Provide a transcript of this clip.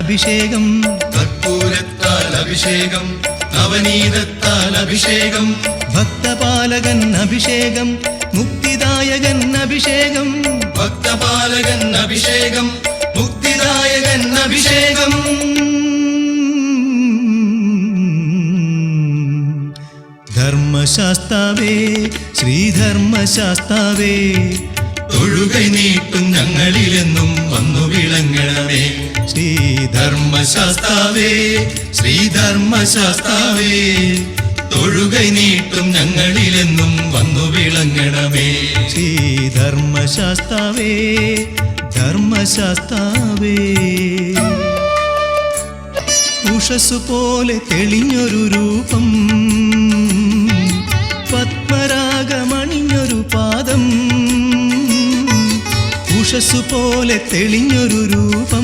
അഭിഷേകം. കർപ്പൂരത്താൽ അഭിഷേകം നവനീതത്താൽ അഭിഷേകം ഭക്തപാലകൻ അഭിഷേകം മുക്തിദായകൻ അഭിഷേകം. ഭക്തപാലകൻ അഭിഷേകം മുക്തിദായകൻ അഭിഷേകം. ധർമ്മശാസ്താവേ ശ്രീധർമ്മശാസ്താവേ. തൊഴുകൈ നീട്ടും ഞങ്ങളിലെന്നും ധർമ്മശാസ്താവേ ശ്രീധർമ്മശാസ്താവേ തൊഴുകൈ നീട്ടും ഞങ്ങളിലെന്നും വന്നു വിളങ്ങണമേ. ശ്രീധർമ്മശാസ്താവേ ധർമ്മശാസ്താവേ. ഉഷസ് പോലെ തെളിഞ്ഞൊരു രൂപം പത്മരാഗമണിഞ്ഞൊരു പാദം ഉഷസ് പോലെ തെളിഞ്ഞൊരു രൂപം.